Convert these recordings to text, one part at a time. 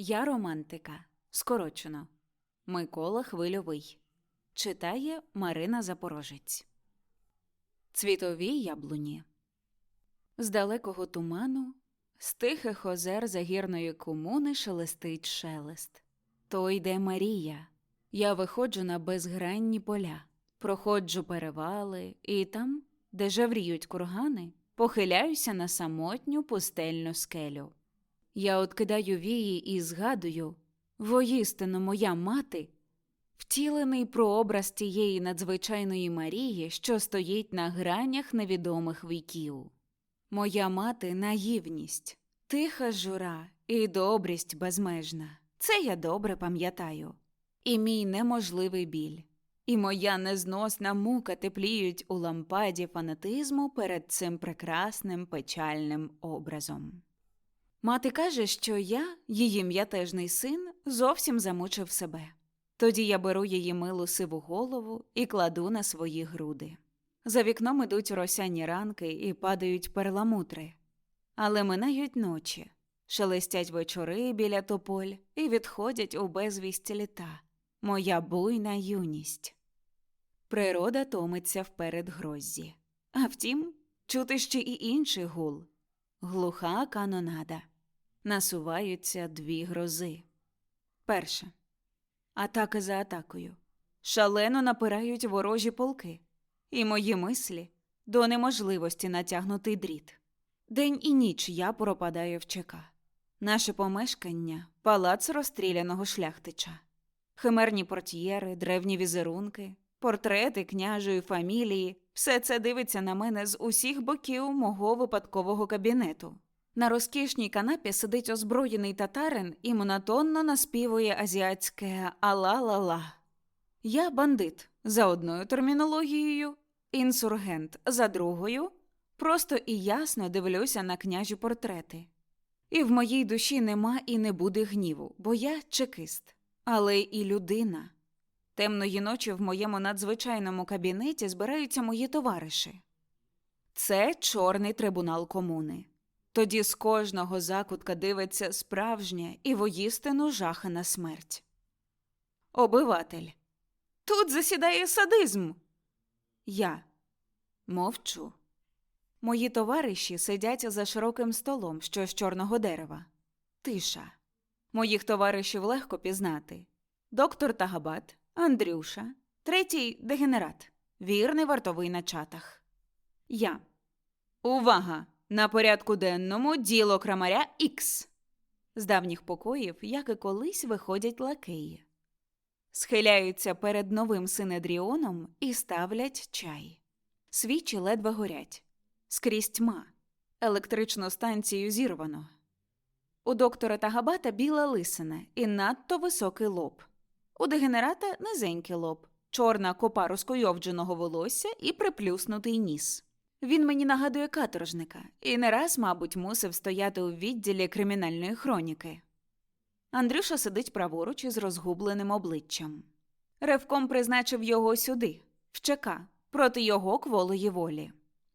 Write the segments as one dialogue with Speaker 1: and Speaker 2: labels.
Speaker 1: Я романтика. Скорочено. Микола Хвильовий. Читає Марина Запорожець. Цвітові яблуні. З далекого туману, з тихих озер загірної комуни шелестить шелест. То йде Марія. Я виходжу на безгранні поля, проходжу перевали, і там, де жевріють кургани, похиляюся на самотню пустельну скелю. Я откидаю вії і згадую, воїстину моя мати, втілений прообраз тієї надзвичайної Марії, що стоїть на гранях невідомих віків. Моя мати наївність, тиха жура і добрість безмежна. Це я добре пам'ятаю. І мій неможливий біль, і моя незносна мука тепліють у лампаді фанатизму перед цим прекрасним печальним образом. Мати каже, що я, її м'ятежний син, зовсім замучив себе. Тоді я беру її милу сиву голову і кладу на свої груди. За вікном ідуть росяні ранки і падають перламутри. Але минають ночі, шелестять вечори біля тополь і відходять у безвість літа. Моя буйна юність. Природа томиться вперед гроззі. А втім, чути ще і інший гул. Глуха канонада. Насуваються дві грози. Перша. Атака за атакою. Шалено напирають ворожі полки. І мої мислі до неможливості натягнутий дріт. День і ніч я пропадаю в ЧК. Наше помешкання палац розстріляного шляхтича. Химерні портьєри, древні візерунки, портрети княжої фамілії все це дивиться на мене з усіх боків мого випадкового кабінету. На розкішній канапі сидить озброєний татарин і монотонно наспівує азіатське «Ала-ла-ла». Я бандит за одною термінологією, інсургент за другою, просто і ясно дивлюся на княжі портрети. І в моїй душі нема і не буде гніву, бо я чекист, але і людина. Темної ночі в моєму надзвичайному кабінеті збираються мої товариші. Це чорний трибунал комуни. Тоді з кожного закутка дивиться справжня і воїстину жахана смерть. Обиватель. Тут засідає садизм. Я мовчу. Мої товариші сидять за широким столом, що з чорного дерева. Тиша. Моїх товаришів легко пізнати. Доктор Тагабат, Андрюша, третій дегенерат, вірний вартовий на чатах. Я. Увага! На порядку денному діло крамаря Ікс. З давніх покоїв, як і колись, виходять лакеї. Схиляються перед новим синедріоном і ставлять чай. Свічі ледве горять. Скрізь тьма. Електричну станцію зірвано. У доктора Тагабата біла лисина і надто високий лоб. У дегенерата низенький лоб, чорна копа розкойовдженого волосся і приплюснутий ніс. Він мені нагадує каторжника і не раз, мабуть, мусив стояти у відділі кримінальної хроніки. Андрюша сидить праворуч із розгубленим обличчям. Ревком призначив його сюди, в ЧК, проти його кволої волі.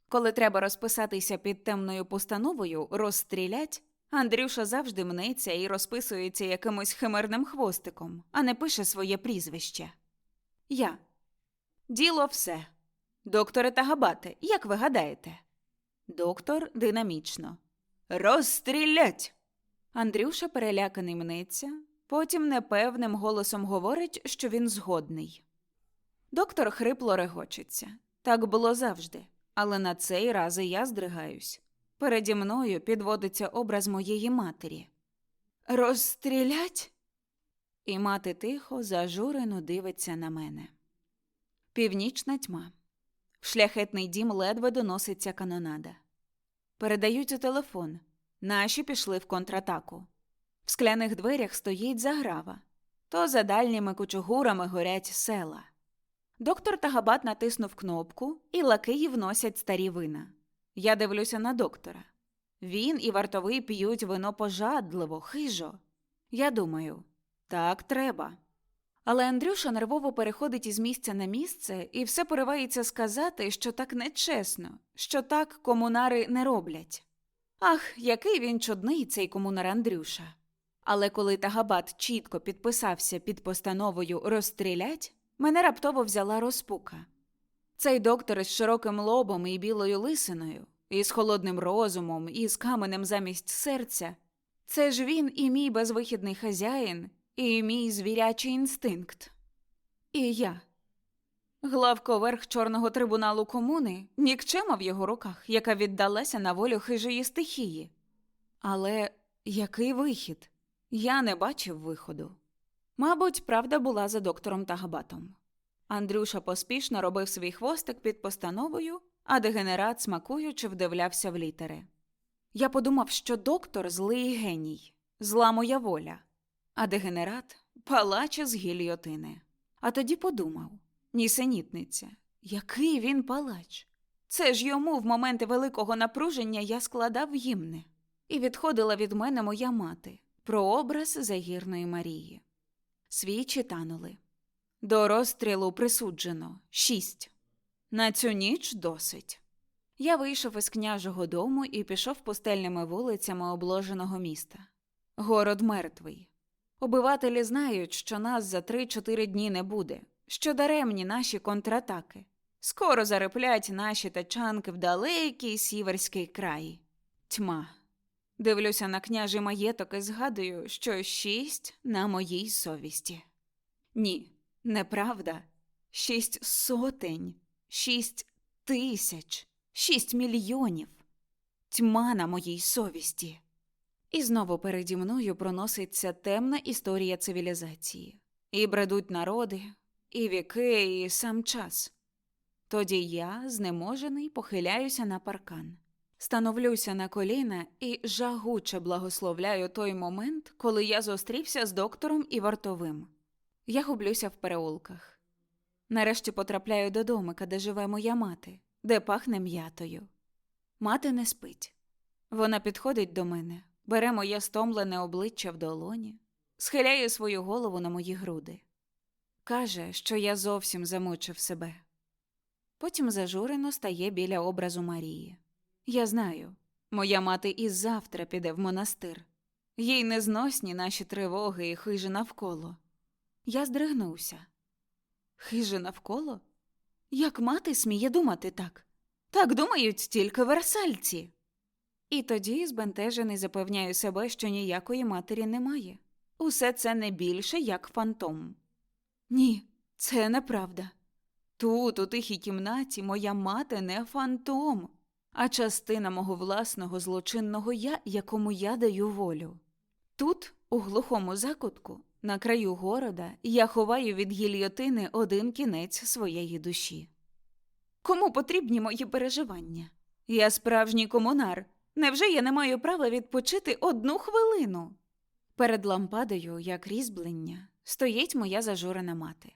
Speaker 1: Коли треба розписатися під темною постановою, розстрілять, Андрюша завжди мнеться і розписується якимось химерним хвостиком, а не пише своє прізвище. Я. Діло все. Докторе Тагабате, як ви гадаєте? Доктор динамічно. Розстрілять. Андрюша переляканий мнеться, потім непевним голосом говорить, що він згодний. Доктор хрипло регочеться. Так було завжди, але на цей раз і я здригаюсь. Переді мною підводиться образ моєї матері. Розстрілять? І мати тихо, зажурено дивиться на мене. Північна тьма. В шляхетний дім ледве доноситься канонада. Передають у телефон. Наші пішли в контратаку. В скляних дверях стоїть заграва. То за дальніми кучугурами горять села. Доктор Тагабат натиснув кнопку, і лакеї вносять старі вина. Я дивлюся на доктора. Він і вартовий п'ють вино пожадливо, хижо. Я думаю, так треба. Але Андрюша нервово переходить із місця на місце і все поривається сказати, що так нечесно, що так комунари не роблять. Ах, який він чудний, цей комунар Андрюша. Але коли Тагабат чітко підписався під постановою розстрілять, мене раптово взяла розпука. Цей доктор із широким лобом і білою лисиною, і з холодним розумом, і з каменем замість серця. Це ж він і мій безвихідний хазяїн, і мій звірячий інстинкт. І я. Главковерх чорного трибуналу комуни нікчема в його руках, яка віддалася на волю хижої стихії. Але який вихід? Я не бачив виходу. Мабуть, правда була за доктором Тагабатом. Андрюша поспішно робив свій хвостик під постановою, а дегенерат, смакуючи, вдивлявся в літери. Я подумав, що доктор злий геній, зла моя воля, а дегенерат палач з гільйотини. А тоді подумав нісенітниця, який він палач. Це ж йому в моменти великого напруження я складав гімни, і відходила від мене моя мати про образ загірної Марії. Свічі танули. До розстрілу присуджено шість. На цю ніч досить. Я вийшов із княжого дому і пішов пустельними вулицями обложеного міста. Город мертвий. Обивателі знають, що нас за три-чотири дні не буде, що даремні наші контратаки. Скоро зариплять наші тачанки в далекий сіверський край. Тьма. Дивлюся на княжий маєток і згадую, що шість на моїй совісті. Ні, неправда. Шість сотень, шість тисяч, шість мільйонів. Тьма на моїй совісті. І знову переді мною проноситься темна історія цивілізації. І бредуть народи, і віки, і сам час. Тоді я, знеможений, похиляюся на паркан. Становлюся на коліна і жагуче благословляю той момент, коли я зустрівся з доктором і вартовим. Я гублюся в переулках. Нарешті потрапляю до домика, де живе моя мати, де пахне м'ятою. Мати не спить. Вона підходить до мене, бере моє стомлене обличчя в долоні, схиляє свою голову на мої груди. Каже, що я зовсім замучив себе. Потім зажурено стає біля образу Марії. Я знаю, моя мати і завтра піде в монастир. Їй незносні наші тривоги і хижі навколо. Я здригнувся. Хижі навколо? Як мати сміє думати так? Так думають тільки версальці. І тоді, збентежений, запевняю себе, що ніякої матері немає. Усе це не більше, як фантом. Ні, це неправда. Тут, у тихій кімнаті, моя мати не фантом, а частина мого власного злочинного я, якому я даю волю. Тут, у глухому закутку, на краю города, я ховаю від гільйотини один кінець своєї душі. Кому потрібні мої переживання? Я справжній комунар. Невже я не маю права відпочити одну хвилину? Перед лампадою, як різьблення, стоїть моя зажурена мати,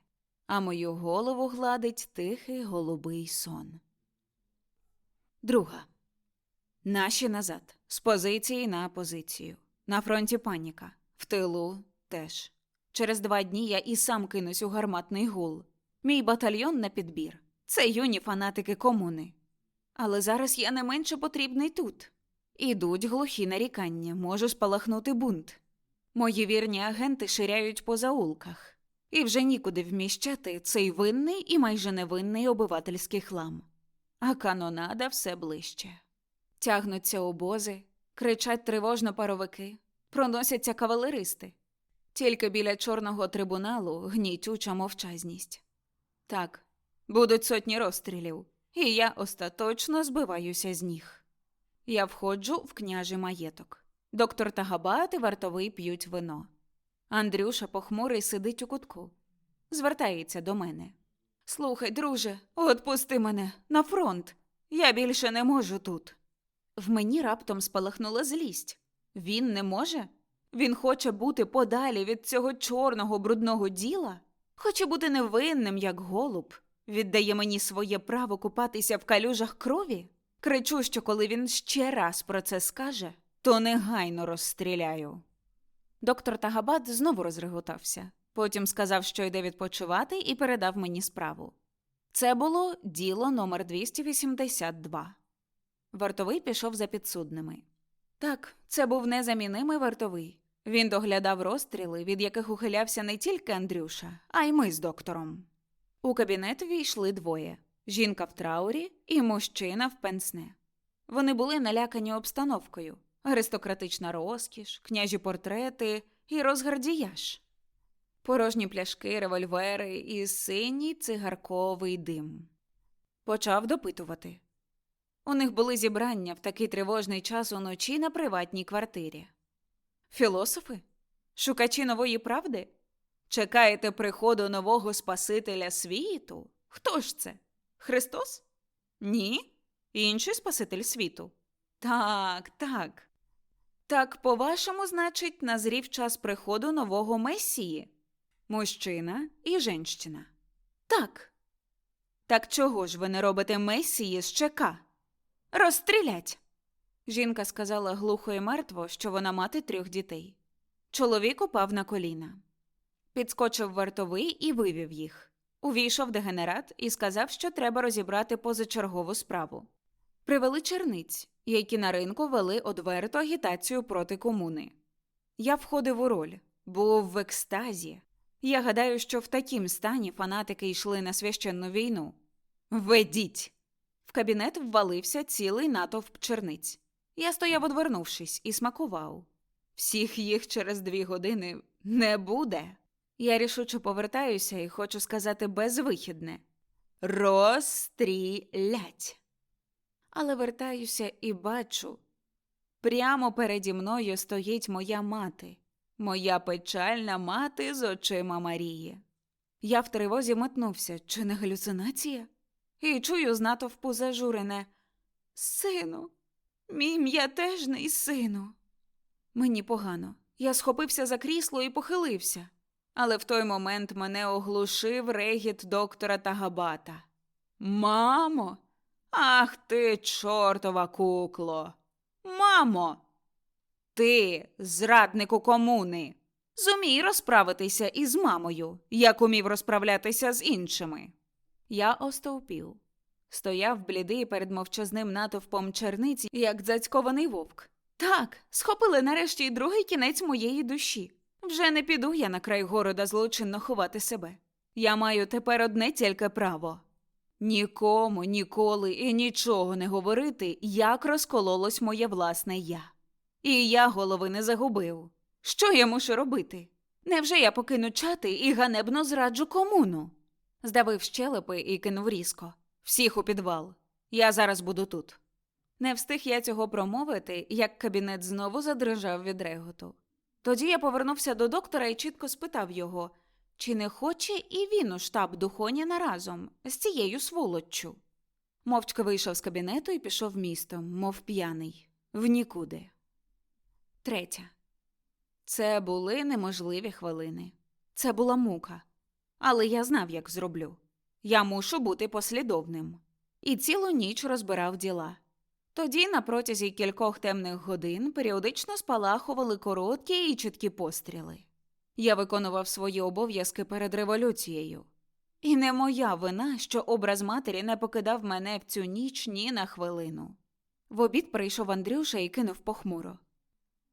Speaker 1: а мою голову гладить тихий голубий сон. Друга. Наші назад. З позиції на позицію. На фронті паніка. В тилу теж. Через два дні я і сам кинусь у гарматний гул. Мій батальйон на підбір. Це юні фанатики комуни. Але зараз я не менше потрібний тут. Ідуть глухі нарікання, може спалахнути бунт. Мої вірні агенти ширяють по заулках, і вже нікуди вміщати цей винний і майже невинний обивательський хлам. А канонада все ближче. Тягнуться обози, кричать тривожно паровики, проносяться кавалеристи. Тільки біля чорного трибуналу гнітюча мовчазність. Так, будуть сотні розстрілів, і я остаточно збиваюся з ніг. Я входжу в княжий маєток. Доктор Тагабат і вартовий п'ють вино. Андрюша похмурий сидить у кутку. Звертається до мене. Слухай, друже, отпусти мене на фронт. Я більше не можу тут. В мені раптом спалахнула злість. Він не може? Він хоче бути подалі від цього чорного брудного діла? Хоче бути невинним, як голуб, віддає мені своє право купатися в калюжах крові? Кричу, що коли він ще раз про це скаже, то негайно розстріляю. Доктор Тагабат знову розреготався. Потім сказав, що йде відпочивати, і передав мені справу. Це було діло номер 282. Вартовий пішов за підсудними. Так, це був незамінимий вартовий. Він доглядав розстріли, від яких ухилявся не тільки Андрюша, а й ми з доктором. У кабінет війшли двоє жінка в траурі і мужчина в пенсне. Вони були налякані обстановкою аристократична розкіш, княжі портрети і розгардіяж. Порожні пляшки, револьвери і синій цигарковий дим. Почав допитувати. У них були зібрання в такий тривожний час уночі на приватній квартирі. Філософи? Шукачі нової правди? Чекаєте приходу нового Спасителя світу? Хто ж це? Христос? Ні? Інший Спаситель світу. Так, так. Так, по-вашому, значить, назрів час приходу нового Месії? Мужчина і женщина. Так. Так чого ж ви не робите Месії з ЧК? Розстрілять. Жінка сказала глухо і мертво, що вона мати трьох дітей. Чоловік упав на коліна. Підскочив вартовий і вивів їх. Увійшов дегенерат і сказав, що треба розібрати позачергову справу. Привели черниць, які на ринку вели одверту агітацію проти комуни. Я входив у роль, був в екстазі. Я гадаю, що в такім стані фанатики йшли на священну війну. Ведіть! В кабінет ввалився цілий натовп черниць. Я стояв, одвернувшись, і смакував. Всіх їх через дві години не буде. Я рішуче повертаюся і хочу сказати безвихідне розстрілять. Але вертаюся і бачу. Прямо переді мною стоїть моя мати, моя печальна мати з очима Марії. Я в тривозі метнувся, чи не галюцинація? І чую з натовпу зажурене Сину, мій м'ятежний сину. Мені погано. Я схопився за крісло і похилився. Але в той момент мене оглушив регіт доктора Тагабата. Мамо, ах ти, чортова кукло. Мамо, ти, зраднику комуни, зумій розправитися із мамою, як умів розправлятися з іншими. Я остовпів. Стояв блідий перед мовчазним натовпом черниці, як дзацькований вовк. Так, схопили нарешті й другий кінець моєї душі. Вже не піду я на край города злочинно ховати себе. Я маю тепер одне тільки право нікому ніколи і нічого не говорити, як розкололось моє власне я. І я голови не загубив. Що я мушу робити? Невже я покину чати і ганебно зраджу комуну? Здавив щелепи і кинув різко. Всіх у підвал. Я зараз буду тут. Не встиг я цього промовити, як кабінет знову задрижав від реготу. Тоді я повернувся до доктора і чітко спитав його, чи не хоче і він у штаб Духоніна разом з цією сволоччю. Мовчки вийшов з кабінету і пішов містом, мов п'яний, в нікуди. Третя. Це були неможливі хвилини. Це була мука. Але я знав, як зроблю. Я мушу бути послідовним. І цілу ніч розбирав діла. Тоді, на протязі кількох темних годин, періодично спалахували короткі і чіткі постріли. Я виконував свої обов'язки перед революцією. І не моя вина, що образ матері не покидав мене в цю ніч ні на хвилину. В обід прийшов Андрюша і кинув похмуро.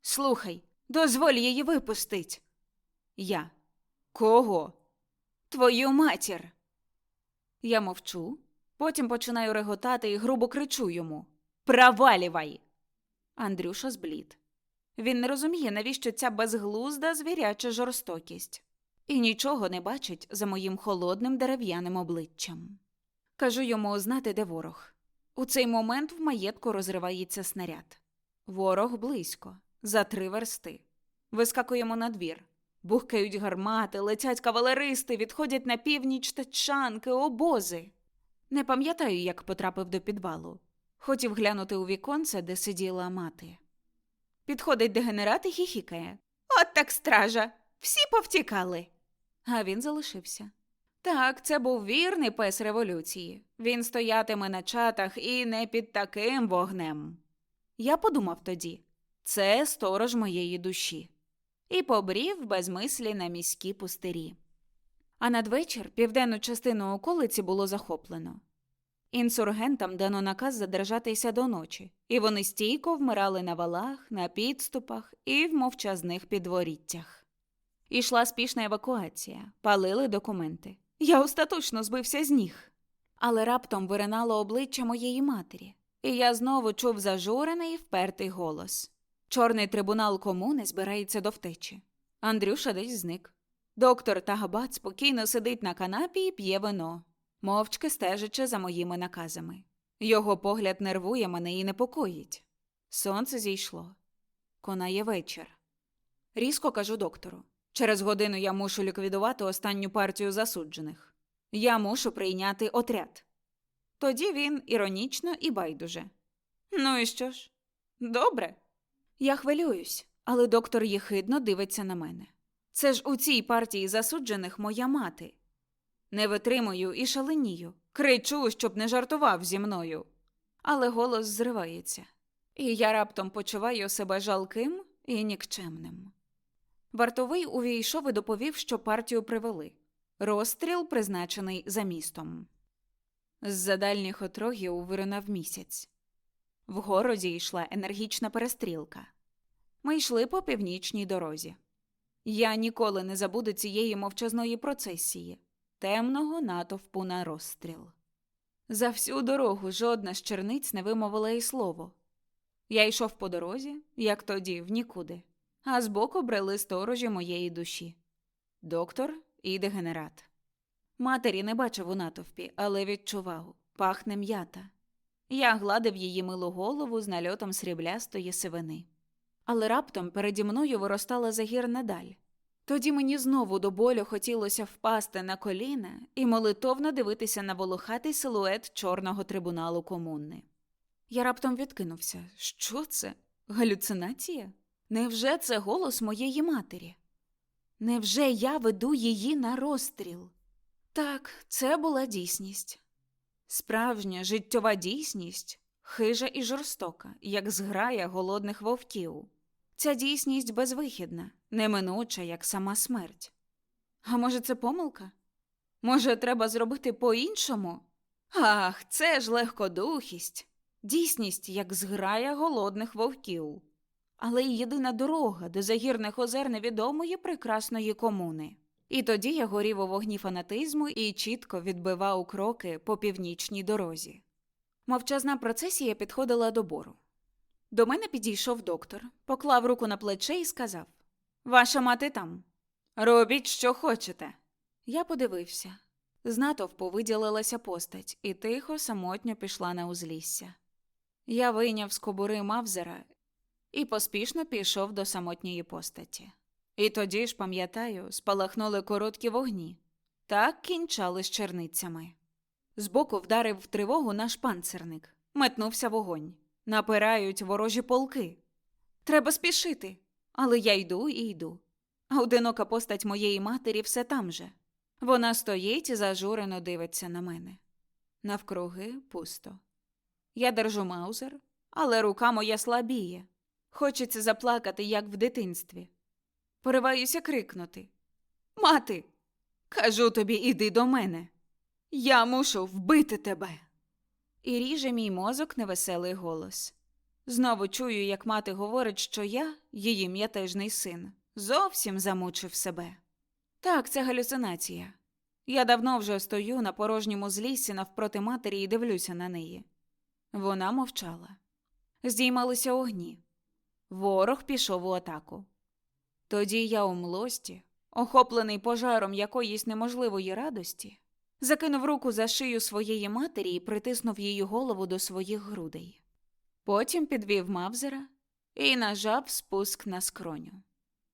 Speaker 1: Слухай, дозволь її випустить. Я. Кого? Твою матір. Я мовчу, потім починаю реготати і грубо кричу йому Провалівай. Андрюша зблід. Він не розуміє, навіщо ця безглузда звіряча жорстокість, і нічого не бачить за моїм холодним дерев'яним обличчям. Кажу йому знати, де ворог. У цей момент в маєтку розривається снаряд. Ворог близько, за три версти. Вискакуємо на двір. Бухкають гармати, летять кавалеристи, відходять на північ тачанки, обози. Не пам'ятаю, як потрапив до підвалу. Хотів глянути у віконце, де сиділа мати. Підходить дегенерат і хіхікає. От так стража. Всі повтікали. А він залишився. Так, це був вірний пес революції. Він стоятиме на чатах і не під таким вогнем. Я подумав тоді це сторож моєї душі. І побрів без мислі на міські пустирі. А надвечір південну частину околиці було захоплено. Інсургентам дано наказ задержатися до ночі, і вони стійко вмирали на валах, на підступах і в мовчазних підворіттях. Ішла спішна евакуація, палили документи. Я остаточно збився з ніг. Але раптом виринало обличчя моєї матері, і я знову чув зажурений впертий голос. Чорний трибунал комуни збирається до втечі. Андрюша десь зник. Доктор Тагабат спокійно сидить на канапі і п'є вино, мовчки стежачи за моїми наказами. Його погляд нервує мене і непокоїть. Сонце зійшло. Конає вечір. Різко кажу доктору. Через годину я мушу ліквідувати останню партію засуджених. Я мушу прийняти отряд. Тоді він іронічно і байдуже. Ну і що ж? Добре. Я хвилююсь, але доктор єхидно дивиться на мене. Це ж у цій партії засуджених моя мати. Не витримую і шаленію, кричу, щоб не жартував зі мною. Але голос зривається, і я раптом почуваю себе жалким і нікчемним. Вартовий увійшов і доповів, що партію привели. Розстріл призначений за містом. З-за дальніх отрогів виринав місяць. В городі йшла енергічна перестрілка. Ми йшли по північній дорозі. Я ніколи не забуду цієї мовчазної процесії, темного натовпу на розстріл. За всю дорогу жодна з черниць не вимовила й слово. Я йшов по дорозі, як тоді, в нікуди, а збоку брели сторожі моєї душі доктор і дегенерат. Матері не бачив у натовпі, але відчував пахне м'ята. Я гладив її милу голову з нальотом сріблястої сивини. Але раптом переді мною виростала загірна даль. Тоді мені знову до болю хотілося впасти на коліна і молитовно дивитися на волохатий силует чорного трибуналу комуни. Я раптом відкинувся. Що це? Галюцинація? Невже це голос моєї матері? Невже я веду її на розстріл? Так, це була дійсність. Справжня життєва дійсність, хижа і жорстока, як зграя голодних вовків. Ця дійсність безвихідна, неминуча, як сама смерть. А може, це помилка? Може, треба зробити по-іншому? Ах, це ж легкодухість, дійсність, як зграя голодних вовків. Але й єдина дорога до загірних озер невідомої прекрасної комуни. І тоді я горів у вогні фанатизму і чітко відбивав кроки по північній дорозі. Мовчазна процесія підходила до бору. До мене підійшов доктор, поклав руку на плече і сказав Ваша мати там. Робіть, що хочете. Я подивився. З натовпу виділилася постать і тихо, самотньо пішла на узлісся. Я вийняв з кобури Мавзера і поспішно пішов до самотньої постаті. І тоді ж, пам'ятаю, спалахнули короткі вогні. Так кінчали з черницями. Збоку вдарив в тривогу наш панцерник, метнувся вогонь. Напирають ворожі полки. Треба спішити. Але я йду і йду. А одинока постать моєї матері все там же. Вона стоїть і зажурено дивиться на мене. Навкруги пусто. Я держу маузер, але рука моя слабіє. Хочеться заплакати, як в дитинстві. Пориваюся крикнути. Мати, кажу тобі, іди до мене. Я мушу вбити тебе. І ріже мій мозок невеселий голос. Знову чую, як мати говорить, що я, її м'ятежний син, зовсім замучив себе. Так, це галюцинація. Я давно вже стою на порожньому зліссі навпроти матері і дивлюся на неї. Вона мовчала. Здіймалися огні. Ворог пішов у атаку. Тоді я у млості, охоплений пожаром якоїсь неможливої радості, закинув руку за шию своєї матері і притиснув її голову до своїх грудей. Потім підвів мавзера і нажав спуск на скроню.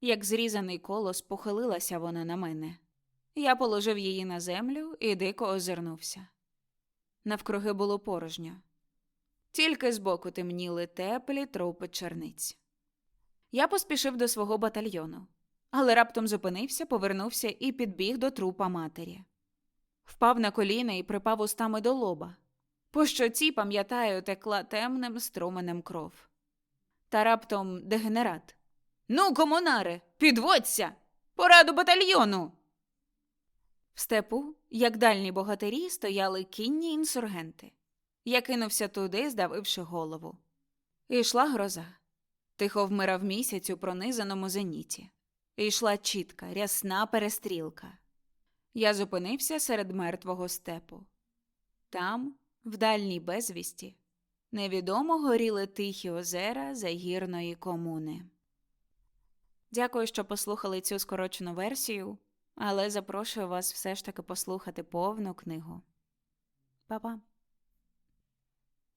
Speaker 1: Як зрізаний колос, похилилася вона на мене. Я положив її на землю і дико озирнувся. Навкруги було порожньо. Тільки збоку темніли теплі трупи черниць. Я поспішив до свого батальйону, але раптом зупинився, повернувся і підбіг до трупа матері. Впав на коліна і припав устами до лоба. По щоці, пам'ятаю, текла темним струменем кров. Та раптом дегенерат. Ну, комунаре, підводься! Пора до батальйону. В степу, як дальні богатирі, стояли кінні інсургенти. Я кинувся туди, здавивши голову. Ішла гроза. Тихо вмирав місяць у пронизаному зеніті. Ішла чітка, рясна перестрілка. Я зупинився серед мертвого степу. Там, в дальній безвісті, невідомо горіли тихі озера загірної комуни. Дякую, що послухали цю скорочену версію, але запрошую вас все ж таки послухати повну книгу. Па-па!